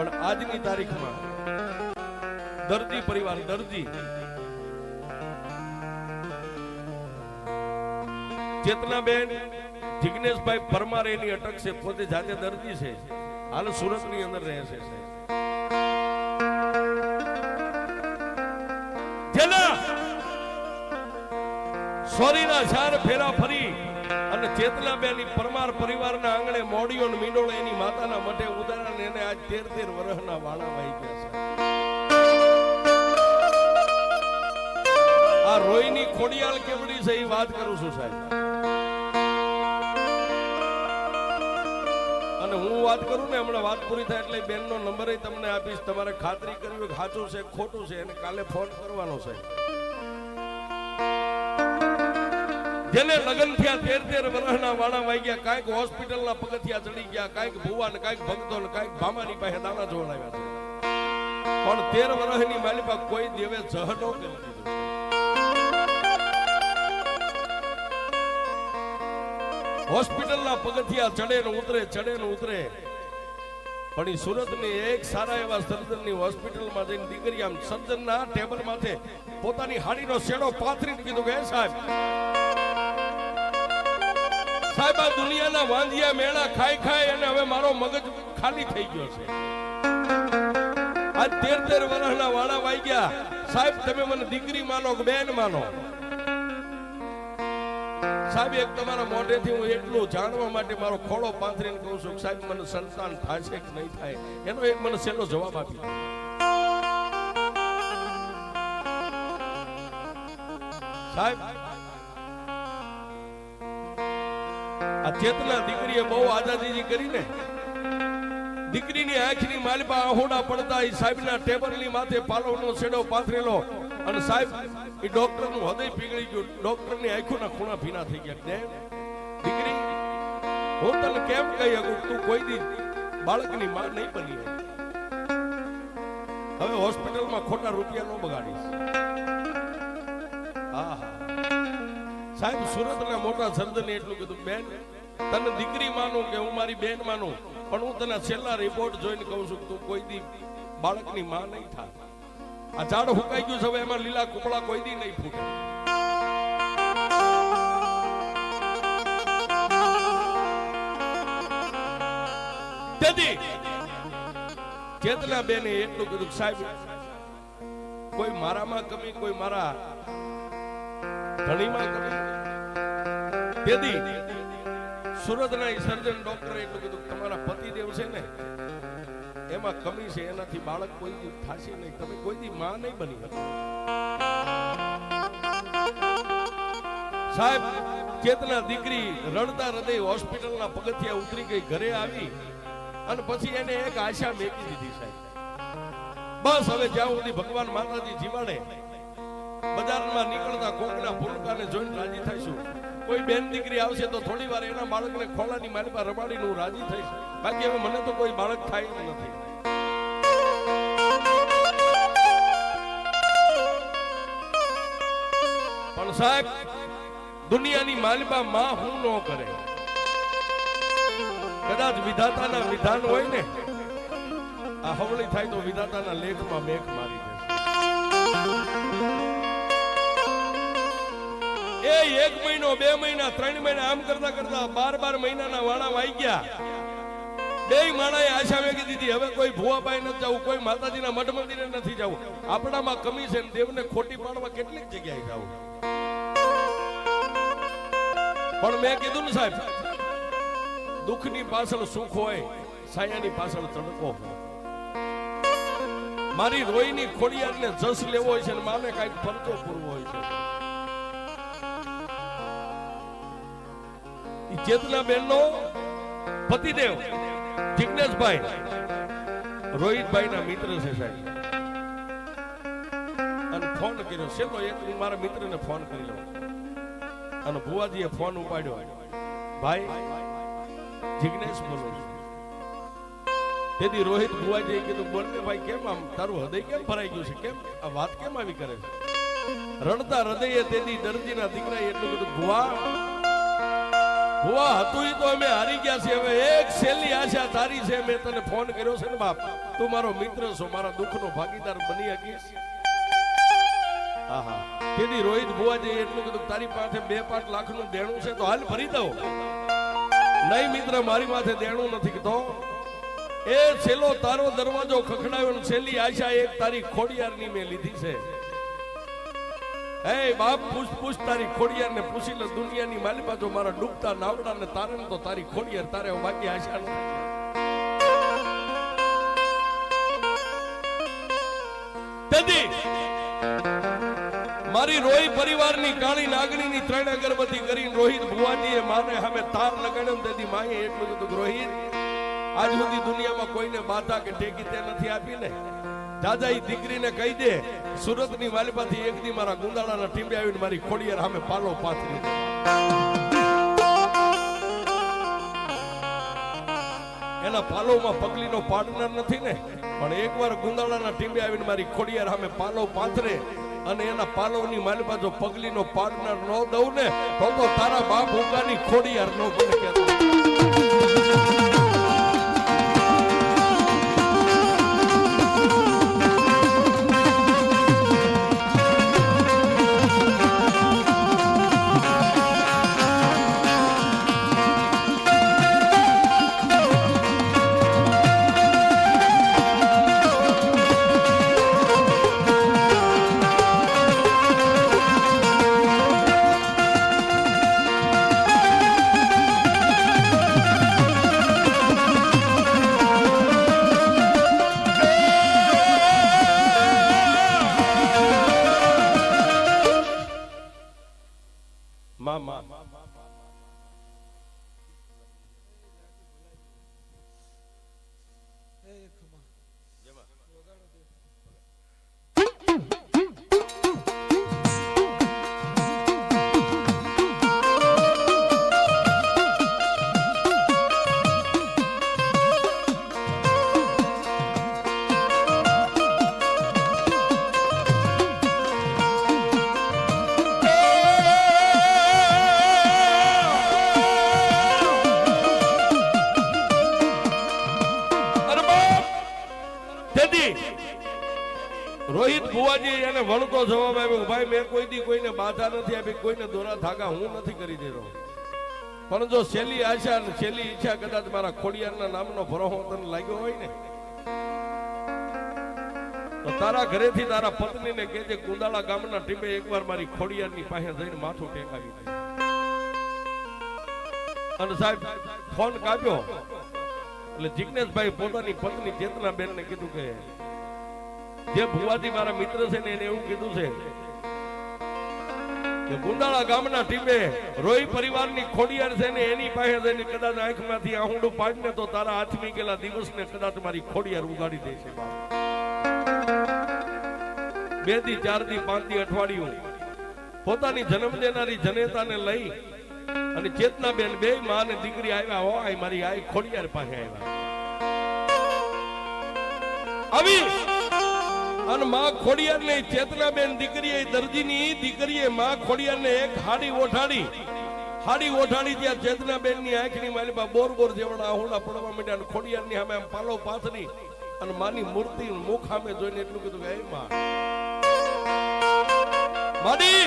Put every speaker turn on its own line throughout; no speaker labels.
પણ આજની તારીખમાં દર્દી પરિવાર, દર્દી. ચેતનાબેન જિગ્નેશભાઈ પરમાર એની અટક છે, પોતે જાતે દર્દી છે. હાલ સુરતની અંદર રહે છે સોરીના ચાર ફેરા ફરી ચેતનાબેન બેની પરમાર પરિવારના આંગણે મોડીઓ મીંડોળે એની માતાના મઢે ઉદાહરણ એને આજ તેર તેર વર્ષના વાળા વાઈ ગયા છે. આ રોઈની ખોડિયાળ કેવડી છે એ વાત કરું છું સાહેબ. અને હું વાત કરું ને હમણાં વાત પૂરી થાય એટલે બેનનો નંબર તમને આપીશ. તમારે ખાતરી કરવી સાચું છે ખોટું છે, એને કાલે ફોન કરવાનો છે. જેને લગ્ન થયા તેર તેર વર્ષના વાળા વાઈ ગયા, કાંઈક હોસ્પિટલના પગથિયા ચડી ગયા, કાંઈક ભુવા ને કાંઈક ભક્તો ને કાંઈક ભામાની પાસે દાણા જોડાવ્યા છે. પણ તેર વર્ષની માલિકા કોઈ દેવે જહનો હોસ્પિટલ ના પગથિયા ચડે ને ઉતરે ચડે ને ઉતરે પણ સુરત સુરતની એક સારા એવા સર્જનની હોસ્પિટલમાં જઈને દીકરી આમ સર્જનના ટેબલ માથે પોતાની હાડીનો શેડો પાથરીને કીધું કે સાહેબ સાહેબ દુનિયાના વાંધિયા મેળા ખાઈ ખાઈ અને હવે મારો મગજ ખાલી થઈ ગયો છે. આજ તેર તેર વર્ષના વાળા વાઈ ગયા. સાહેબ, તમે મને દીકરી માનો કે બેન માનો? સાહેબ, એક તમારા મોઢેથી હું એટલું જાણવા માટે મારો ખોળો પાથરીને કહું છું સાહેબ, મને સંતાન થશે કે નહીં થાય? એનો એક મને સહેલો જવાબ આપી સાહેબ આ દીકરીએ બહુ આઝાદી કરીને દીકરીની આંખની માલપા આહોડા પડતા એ સાહેબના ટેબલની માથે પાલવનો છેડો પાથરેલો અને સાહેબ એ ડોક્ટરનું હૃદય પીગળી ગયું. ડોક્ટરની આંખોના ખૂણા ભીના થઈ ગયા. "બેન, દીકરી હું તને કેમ કહી શકું? તું કોઈ દી બાળકની માં નહીં બની હવે હવે હોસ્પિટલમાં ખોટા રૂપિયા ન બગાડીશ. હા હા સાહેબ સુરતના મોટા સર્જને એટલું કીધું બેન તને દીકરી માનું કે હું મારી બેન માનું, પણ હું તને છેલ્લા રિપોર્ટ જોઈને કહું છું તું કોઈ દી બાળકની માં નહીં થાય આ ઝાડ હુકાઈ ગયું છે, હવે એમાં લીલા કુપડા કોઈ દી નહીં ફૂટે. તેથી ચેતના એટલું કીધું સાહેબ, કોઈ મારામાં કમી, કોઈ મારા ધણીમાં કમી. તેથી સુરતના સર્જન ડોક્ટરે એટલું કીધું તમારા પતિદેવ છે ને, એમાં કમી છે, એનાથી બાળક કોઈ દી થશે નહીં. તમે કોઈ દી માં નહીં બની સાહેબ, ચેતના દીકરી રડતા હૃદય હોસ્પિટલના પગથિયા ઉતરી ગઈ, ઘરે આવી અને પછી એને એક આશા મેકી દીધી સાહેબ. બસ હવે જ્યાં સુધી ભગવાન માતાજી જીવાડે, બજારમાં નીકળતા કોકના ભૂલકાને જોઈને રાજી થઈશું. કોઈ બેન દીકરી આવશે તો થોડી વાર એના બાળકને મારી પાસે રમાડીને હું રાજી થઈશ બાકી હવે મને તો કોઈ બાળક થાય નથી. પણ સાહેબ, દુનિયાની માલિબા માં હું ન કરે. કદાચ વિધાતાના વિધાન હોય ને, આ હવળી થાય તો વિધાતાના લેખમાં મેઘ એ એક મહિનો, બે મહિના, ત્રણ મહિના, આમ કરતા કરતા બાર બાર મહિનાના વાણા વાઈ ગયા. બે માણાએ આશા વેગી દીધી, હવે કોઈ ભુવાભાઈ નથી જવું, કોઈ માતાજીના મઠ મંદિરે નથી જવું. આપણામાં કમી છે દેવને ખોટી પાડવા કેટલીક જગ્યાએ જવું. પણ મેં કીધું ને સાહેબ, દુઃખની પાછળ સુખ હોય, સાયાની પાછળ તડકો મારી રોઈની ખોડિયારને જસ લેવો હોય છે અને માને કાંઈક ફરતો પૂરવો હોય છે. ચેતના બેનનો પતિદેવ જિજ્ઞેશભાઈ રોહિતભાઈના મિત્ર છે સાહેબ. અને ફોન કર્યો. છેલ્લો એક હું મારા મિત્રને ફોન કરી લઉં. અને ભુવાજીએ ફોન ઉપાડ્યો. ભાઈ જિજ્ઞેશ બોલો. તેથી રોહિત ભુવાજીએ કીધું બોલને ભાઈ, કેમ આમ તારું હૃદય કેમ ભરાઈ ગયું છે? કેમ આ વાત કેમ આવી કરે છે? રણતા હૃદયે તેથી દરજીના દીકરાએ એટલું બધું, ભુવા ભુવા હતું તો અમે હારી ગયા છે હવે એક છેલ્લી આશા તારી છે. મેં તને ફોન કર્યો છે ને બાપ. તું મારો મિત્ર છો, મારા દુઃખનો ભાગીદાર બની શકીશ આહા. તેથી રોહિત બુવાજી એટલું કીધું તારી પાસે બે પાંચ લાખનું દેણું છે તો હાલ ભરી દઉં. નહીં મિત્ર, મારી માથે દેણું નથી કીધો. એ છેલ્લો તારો દરવાજો ખખડાયો છેલ્લી આશા એક તારી ખોડિયારની મેં લીધી છે. હે બાપ, પૂછ પૂછ, તારી ખોડિયાર ને પૂછી લે, દુનિયાની માલી બાજુ મારા ડૂબતા નાવડા ને તારે તો તારી ખોડિયાર તારે બાકી આશા નથી મારી રોહી પરિવારની કાળી નાગણીની ત્રણ અગરબત્તી કરીને રોહિત ભુવાજીએ માને હવે તાર લગાડ્યો તેથી માએ એટલું કીધું રોહિત, આજ સુધી દુનિયામાં કોઈને બાધા કે ટેકી તે નથી આપી ને. દાદા ઈ દીકરીને કહી દે, સુરતની વાલીપાથી એક દી મારા ગુંદાળાના ટીંબે આવીને મારી ખોડિયાર સામે પાલો પાથરી એના પાલોમાં પગલીનો પાર્ટનર નથી ને, પણ એકવાર ગુંદાળાના ટીંબે આવીને મારી ખોડિયાર સામે પાલો પાથરે અને એના પાલોની માલિપા જો પગલીનો પાર્ટનર ન દઉં ને, તો તારા બાપ ઉગાની ખોડિયાર નો બને mama. એને જવાબ આવ્યો. ભાઈ, મેં કોઈ દી કોઈને બાધા નથી આપી, કોઈને દોરા ધાગા હું નથી કરી દેતો પણ જો છેલ્લી આશા છેલ્લી ઈચ્છા કદાચ મારા ખોડિયારના નામનો ભરોહો તને લાગ્યો હોય ને, તો તારા ઘરેથી તારા પત્નીને કહેજે, કુંદાળા ગામના ટીમે એકવાર મારી ખોડિયારની પાસે જઈને માથું ટેકાવી દે. અને સાહેબ, ફોન કાપ્યો. એટલે જિજ્ઞેશભાઈ પોતાની પત્ની ચેતના બેનને કીધું કે જે ભુવાથી મારા મિત્ર છે ને એને એવું કીધું છે કે ગુંદાળા ગામના ટીમે રોઈ પરિવારની ખોડિયાર છે ને એની પાસે જઈને કદાચ આંખમાંથી આહુંડું પાડીને તો તારા હાથમી ગયેલા દિવસને કદાચ મારી ખોડિયાર ઉગાડી દે છે બેથી ચારથી પાંચથી અઠવાડિયું પોતાની જન્મ દેનારી જનેતાને લઈ અને ચેતના બેન બે માં અને દીકરી આવ્યા હોય, મારી આઈ ખોડિયાર પાસે આવ્યા. આવી અને માં ખોડિયાર ને ચેતનાબેન દીકરી એ દરજીની દીકરીએ માં ખોડિયાર ને એક હાડી ઓઠાડી હાડી ઓઠાડી ત્યાં ચેતનાબેનની આંખની માલિપા બોર બોર જેવડા આહુડા પડવા માંડ્યા અને ખોડિયાર ની સામે આમ પાલો પાથરી અને માની મૂર્તિ મુખ સામે જોઈને એટલું કીધું કે "હે માં. માડી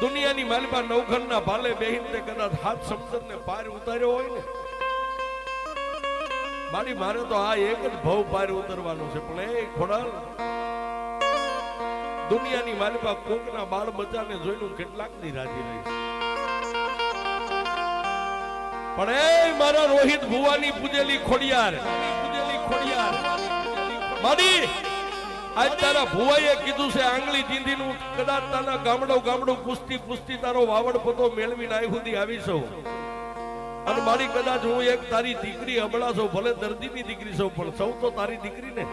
દુનિયાની માલિપા નવઘણના ભાલે બેહીને કદાચ હાથ સમજણને પાર ઉતાર્યો હોય ને મારી મારે તો આ એક જ ભવ પાર ઉતરવાનું છે, પણ એ ખોડલ દુનિયાની માલિકા કોકના બાળ બચ્ચાને જોઈને કેટલાકની રાજી રહી પણ એ મારા રોહિત ભુવાની પૂજેલી ખોડિયાર. પૂજેલી ખોડિયાર મારી, આજ તારા ભુવાઈએ કીધું છે, આંગળી ચીંધીનું કદાચ તારા ગામડો ગામડું પુસ્તી પુસ્તી તારો વાવડ પોતો મેળવીને આવી સુધી આવી સૌ અને મારી કદાચ હું એક તારી દીકરી હમણાં છું, ભલે દર્દીની દીકરી છું, પણ સૌ તો તારી દીકરી ને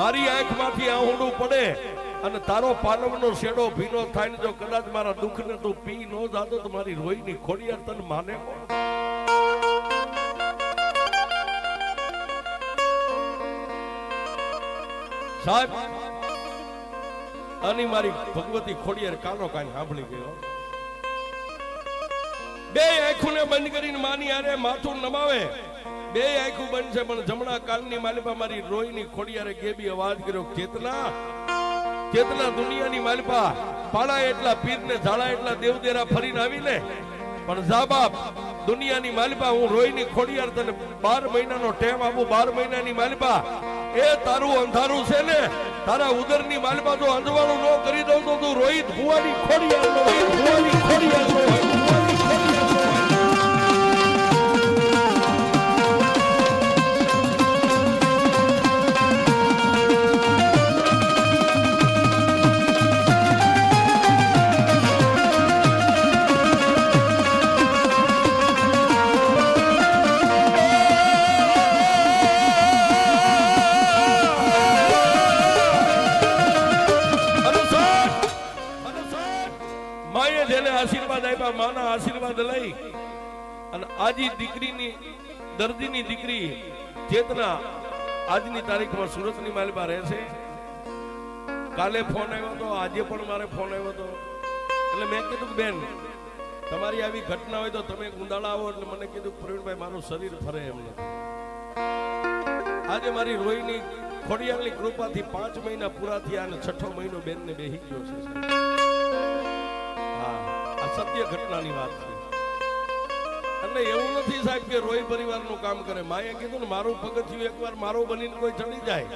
મારી આંખમાંથી આહુડું પડે અને તારો પાલવનો શેડો ભીનો થાય ને જો કદાચ મારા દુઃખને તું પી ન જાતો તો મારી રોઈની ખોડિયાર તને માને? સાહેબ, આની મારી ભગવતી ખોડિયાર કાનો કાન સાંભળી ગયો બે આંખોને બંધ કરીને માની આરે માથું નમાવે. બે આંખું છે, પણ જમણા કાનની માલિપા મારી રોઈની ખોડિયારે ગેબી અવાજ કર્યો ચેતના ચેતના દુનિયાની માલિપા, પાળા એટલા પીરને ઝાડા એટલા દેવદેરા ફરીને આવીને? પણ જા દુનિયાની માલિપા, હું રોઈની ખોડિયાર તને બાર મહિનાનો ટેમ આપું, બાર મહિનાની માલિપા. એ તારું અંધારું છે ને, તારા ઉદરની માલિપા જો અંધવાળું ન કરી દઉં તો તું રોહિત ભુવાની ખોડિયાર આશીર્વાદ આપ્યા માના આશીર્વાદ લઈ. અને આજી દીકરીની, દર્દીની દીકરી ચેતના આજની તારીખમાં સુરતની માલિબા રહે કાલે ફોન આવ્યો હતો આજે પણ મારે ફોન આવ્યો હતો એટલે મેં કીધું બેન, તમારી આવી ઘટના હોય તો તમે ગુંદાળા આવો એટલે મને કીધું પ્રવીણભાઈ, મારું શરીર ફરે એમ નથી આજે મારી રોહીની ખોડિયારની કૃપાથી પાંચ મહિના પૂરા થયા અને છઠ્ઠો મહિનો બેનને બેહી ગયો છે. સત્ય ઘટનાની વાત છે. અને એવું નથી સાહેબ કે રોય પરિવારનું કામ કરે. માએ કીધું ને, મારું પગથિયું એકવાર મારો બનીને કોઈ ચડી જાય.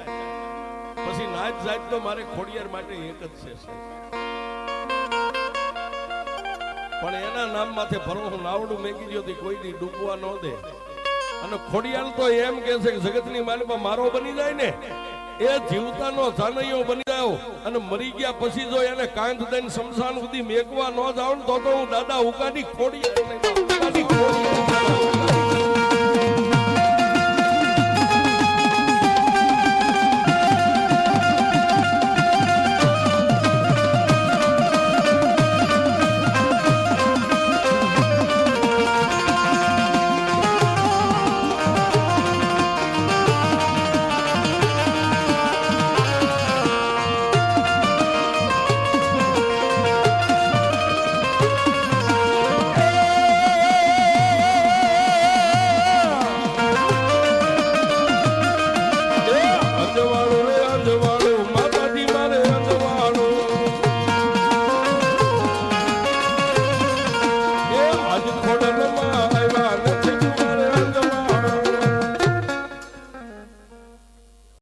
પછી નાચ જાય તો મારે ખોડિયાર માટે એક જ છે પણ એના નામ માથે ભરો હું નાવડું મેકી ગયો કોઈ દી ડૂબવા ન દે. અને ખોડિયાર તો એમ કે છે કે, જગતની માલિકા, મારો બની જાય ને. એ જીવતાનો જાનૈયો બની ગયો અને મરી ગયા પછી જો એને કાંધ દઈને શમશાન સુધી મેકવા ન જાવ તો તો હું દાદા ઉકાની ખોડી ખોડી